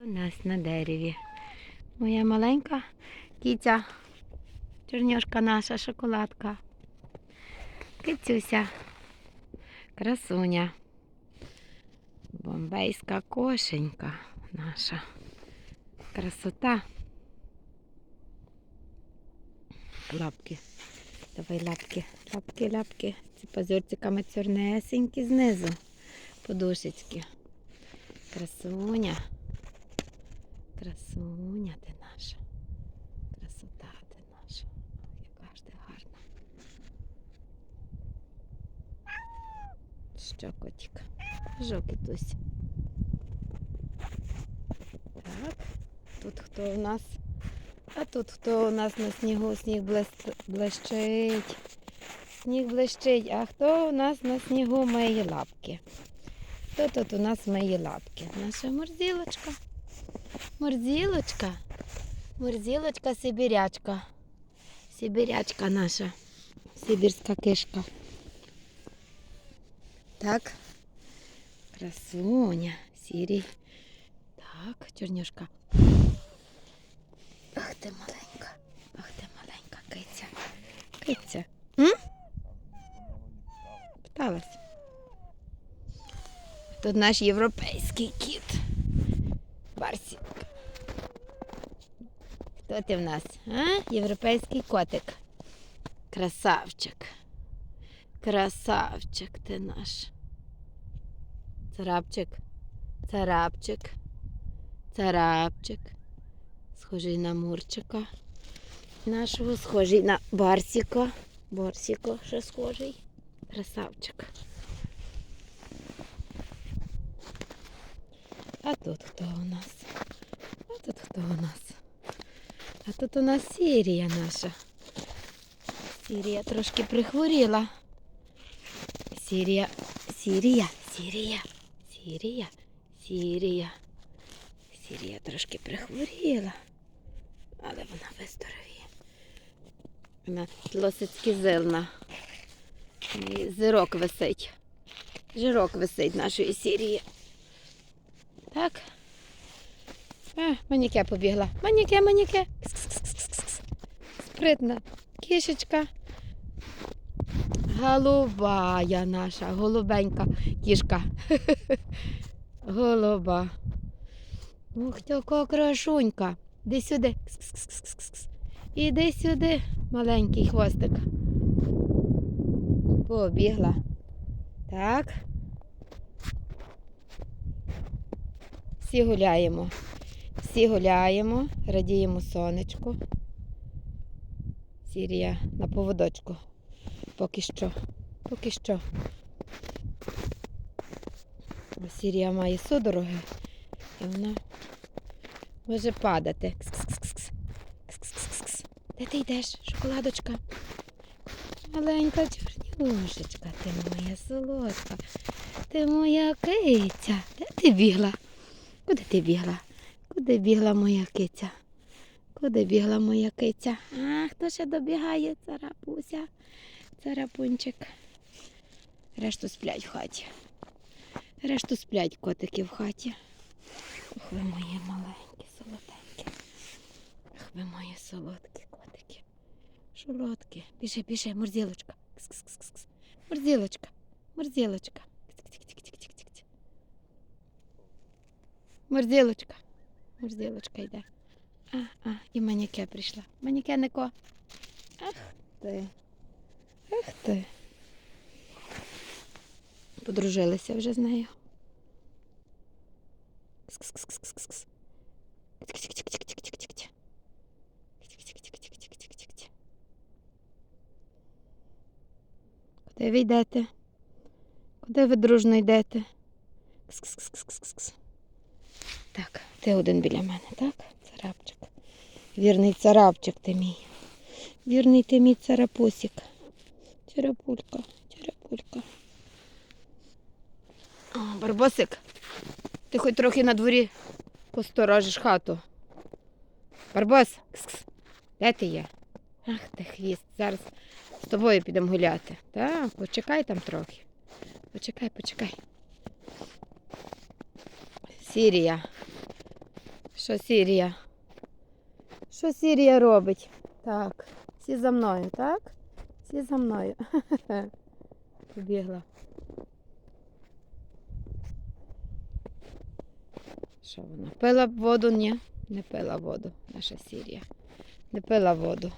У нас на дереві. Моя маленька кітя, чорньошка наша, шоколадка. Кицюся, красуня. Бомбейська кошенька наша. Красота. Лапки. Давай лапки, лапки, лапки. Ці позорциками чорнесенькі знизу. Подушечки. Красуня. Красуня ти наша. Красота ти наша. Яка ж ти гарна. Що, котик? Жовкий. Так. Тут хто у нас? А тут хто у нас на снігу? Сніг блищить. Сніг блищить. А хто у нас на снігу миє лапки? Хто тут у нас миє лапки? Наша морзілочка. Морзілочка. Морзілочка сибірячка. Сибірячка наша. Сибірська кишка. Так. Красуня. Сірій. Так, чорнюшка. Ах ти маленька. Ах ти маленька киця. Киця. М? Питалась. Тут наш європейський Хто ти в нас? А? Європейський котик. Красавчик. Красавчик ти наш. Царапчик. Царапчик. Царапчик. Схожий на Мурчика. Нашого схожий на Барсіка. Барсіка ще схожий. Красавчик. А тут хто у нас? А тут хто у нас? А тут у нас Сірія наша. Сірія трошки прихворіла. Сірія, Сірія, Сірія, Сірія, Сірія. Сірія трошки прихворіла, але вона виздоровіє. Вона тлосицькізильна. І Зирок висить. Жирок висить нашої Сірії. Так. А, маніке побігла. Маніке, маніке. Спритна. Кішечка. Голубая наша, голубенька кішка. Голуба. Ух, така крашунька. Іди сюди. Іди сюди, маленький хвостик. Побігла. Так. Всі гуляємо. Всі гуляємо, радіємо сонечку. Сірія на поводочку. Поки що. Поки що. Сірія має судороги, і вона може падати. Кс-кс-кс-кс. Кс-кс-кс-кс. Де ти йдеш, шоколадочка? Маленька чорнюшечка, ти моя солодка. Ти моя киця. Де ти бігла? Куди ти бігла? Куди бігла моя киця? Куди бігла моя киця? А, хто ще добігає? Царапуся, царапунчик. Решту сплять в хаті. Решту сплять котики в хаті. Ох, ви мої маленькі, солоденькі. Ах, ви мої солодкі котики. Шолодкі. Біжи, біжи, морзілочка. Морзілочка, морзілочка. Морзілочка. Морзілочка йде. А, а, і маніке прийшла. Манікенико. Ах ти. Ах ти. Подружилися вже з нею. Кс-кс-кс-кс-кс-кс-кс. Куди ви йдете? Куди ви дружно йдете? Кс-кс-кс-кс-кс-кс. Так, ти один біля мене, так? Царапчик. Вірний царапчик ти мій. Вірний ти мій царапусик. Царапулька, царапулька. О, Барбосик, ти хоч трохи на дворі посторожиш хату. Барбос, кс-кс. де ти є? Ах ти хвіст, зараз з тобою підемо гуляти. Так, почекай там трохи. Почекай, почекай. Сірія. Що Сірія? Що Сірія робить? Так, всі за мною, так? Всі за мною. Побігла. Що вона? Пила воду? Ні, не пила воду, наша Сірія. Не пила воду.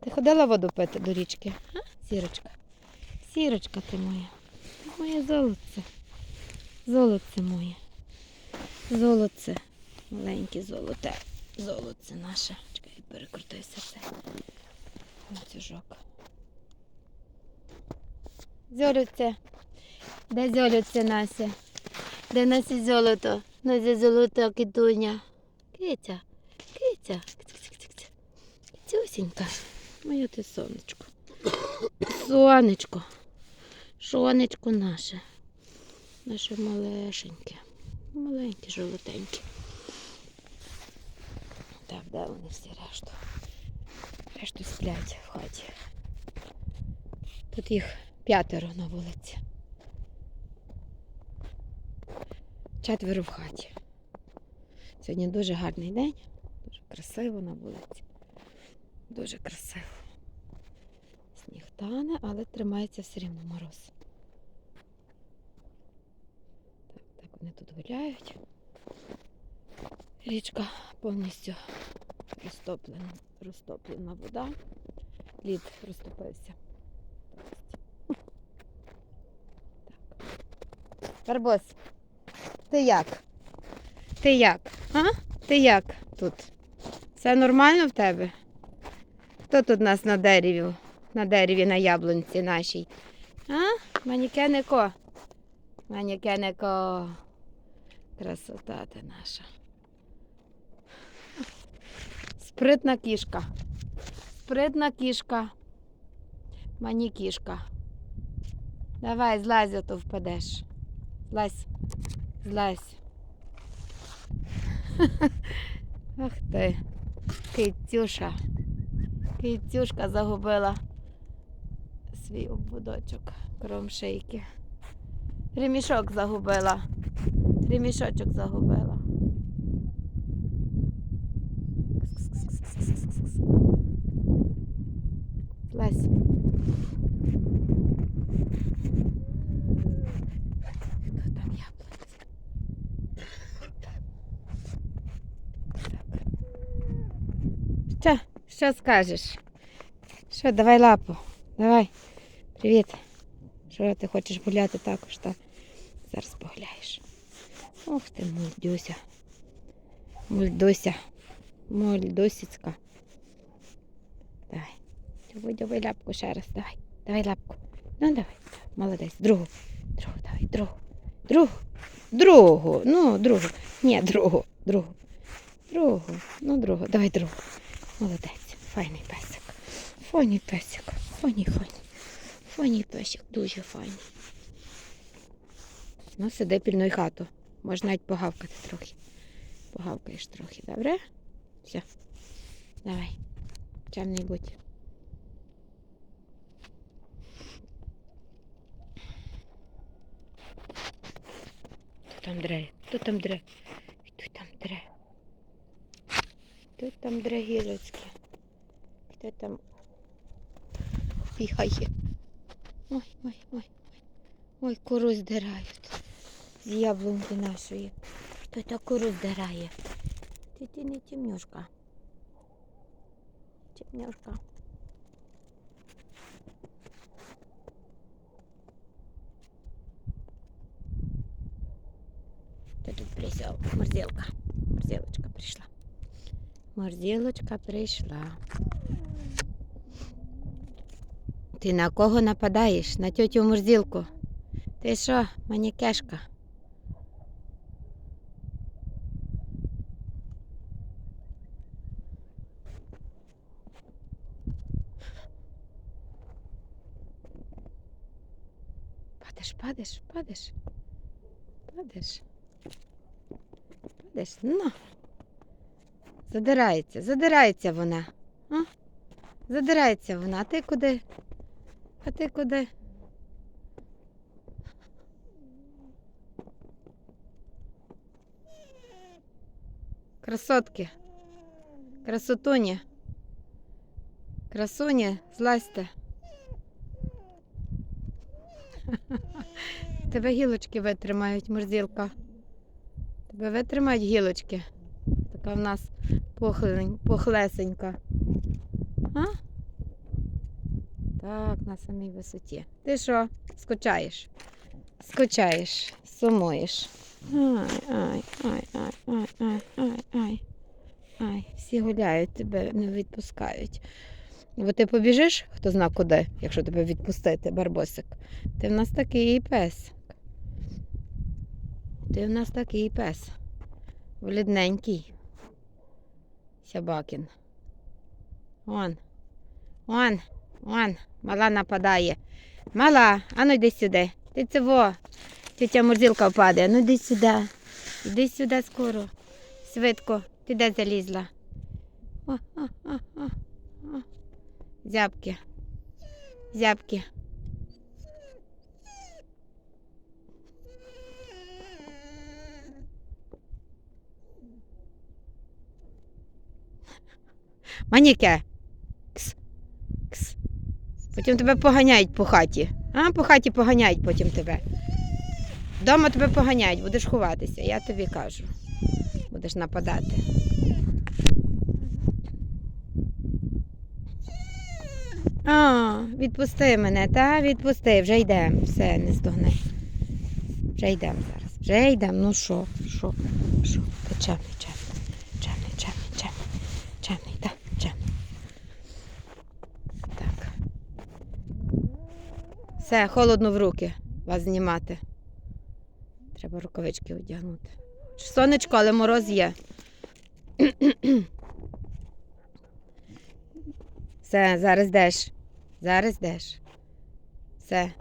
Ти ходила воду пити до річки? А? Сірочка. Сірочка ти моя. Моє золоце. Золоце моє. Золоце. Маленьке золоте. Золоце наше. Чекай, перекрутися все. Ланцюжок. Золоце. Де золоце Нася? Де Насі золото? Нася золота китуня. Киця. Киця. Киця. Моє ти сонечко. Сонечко. Сонечко наше. Наше малешеньке. Маленьке, жолотеньке. Так, де вони всі решту? Решту сплять в хаті. Тут їх п'ятеро на вулиці. Четверо в хаті. Сьогодні дуже гарний день, дуже красиво на вулиці. Дуже красиво. Сніг тане, але тримається все рівно мороз. Так, так вони тут гуляють. Річка повністю розтоплена, розтоплена вода. Лід розтопився. Барбос, ти як? Ти як? А? Ти як тут? Все нормально в тебе? Хто тут у нас на дереві? На дереві на яблунці нашій? А? Манікенико? Манікенико. Красота ти наша. Спритна кішка. Спритна кішка. Мані кішка. Давай, злазь, а то впадеш. Злазь. Злазь. Ах ти. Китюша. Китюшка загубила свій обводочок кром шийки. Ремішок загубила. Ремішочок загубила. Лесь. Хто там яблуці? Так. Що? Скажеш? Що, давай лапу. Давай. Привіт. Що ти хочеш гуляти також, так? Зараз погуляєш. Ох ти, мульдюся. Мульдуся. Мульдусіцька. Давай. Давай, давай лапку ще раз. Давай. Давай лапку. Ну давай. Молодець. Другу. Другу, давай, другу. Другу. Другу. Ну, другу. Ні, другу. Другу. Другу. Ну, другу. Давай другу. Молодець. Файний песик. Файний песик. Файний, файний. Файний песик. Дуже файний. Ну, сиди пільнуй хату. Можна навіть погавкати трохи. Погавкаєш трохи, добре? Все. Давай. Чемний будь. Хто там дре? Хто там дре? Хто там дре? Хто там дре гілочки? Хто там бігає? Ой, ой, ой, ой. Ой, кору здирають. З яблунки нашої. Хто та кору здирає? Ти ти не темнюшка. Темнюшка. Хто тут присел? Морзилка. Морзилочка прийшла. Морзилочка прийшла. Ти на кого нападаєш? На тьотю Морзилку? Ти що, манікешка? Падеш, падеш, падеш. Падеш. Падеш. Ну. Задирається, задирається вона. А? Задирається вона. А ти куди? А ти куди? Красотки. Красотуні. Красуні, злазьте. Тебе гілочки витримають, морзілка. Тебе витримають гілочки. Така в нас похлесенька. А? Так, на самій висоті. Ти що, скучаєш? Скучаєш, сумуєш. Ай, ай, ай, ай, ай, ай, ай, ай. Ай, всі гуляють, тебе не відпускають. Бо ти побіжиш, хто зна куди, якщо тебе відпустити, барбосик. Ти в нас такий пес. Ти в нас такий пес. Влідненький. Сябакін. Он. Он. Он. Мала нападає. Мала, ану йди сюди. Ти цього. Тетя Мурзилка впаде. Ну йди сюди. Іди сюди скоро. Швидко. Ти де залізла? О, о, о, о. Зябки. Зябки. Маніке. Кс. Кс. Потім тебе поганяють по хаті. А, по хаті поганяють потім тебе. Дома тебе поганяють, будеш ховатися, я тобі кажу. Будеш нападати. А, відпусти мене, та відпусти, вже йдемо. Все, не стогни. Вже йдемо зараз. Вже йдемо. Ну що, що, що? Ти чемний, чемний, чемний, чемний, чемний, чемний, так, чемний. Так. Все, холодно в руки вас знімати. Треба рукавички одягнути. Сонечко, але мороз є. Все, зараз йдеш. Зараз йдеш. Все.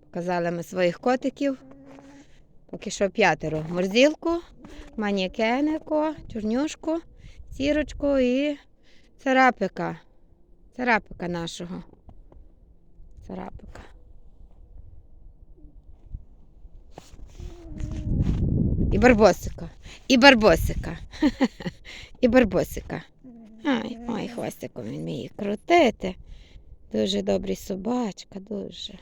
Показали ми своїх котиків. Поки що п'ятеро. Морзілку, манікенику, чорнюшку, сірочку і царапика. Царапика нашого. Царапика. І барбосика. І барбосика. І барбосика. Ай, ой, хвостиком він вміє крутити. Дуже добрий собачка, дуже.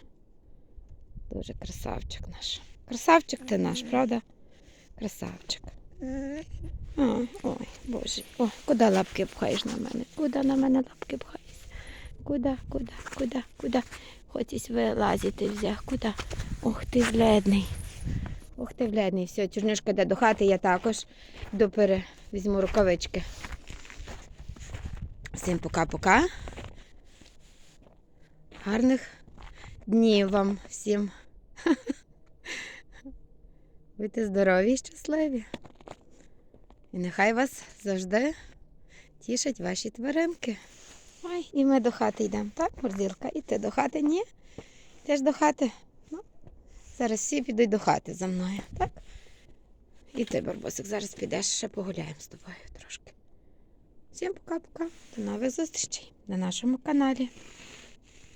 Дуже красавчик наш. Красавчик ти наш, правда? Красавчик. Ой, ой, боже. О, куди лапки пхаєш на мене? Куди на мене лапки пхаєш? Куди, куди, куди, куди? Хочеш вилазити взяв. Куди? Ох ти бледний. Ох ти бледний. Все, чорнюшка йде до хати, я також йду пере... візьму рукавички. Всім пока-пока. Гарних днів вам всім. Будьте здорові і щасливі. І нехай вас завжди тішать ваші тваринки. Ой, і ми до хати йдемо, так, морділка? І ти до хати? Ні? Теж до хати? Ну, зараз всі підуть до хати за мною, так? І ти, Барбосик, зараз підеш, ще погуляємо з тобою трошки. Всім пока-пока. До нових зустрічей на нашому каналі.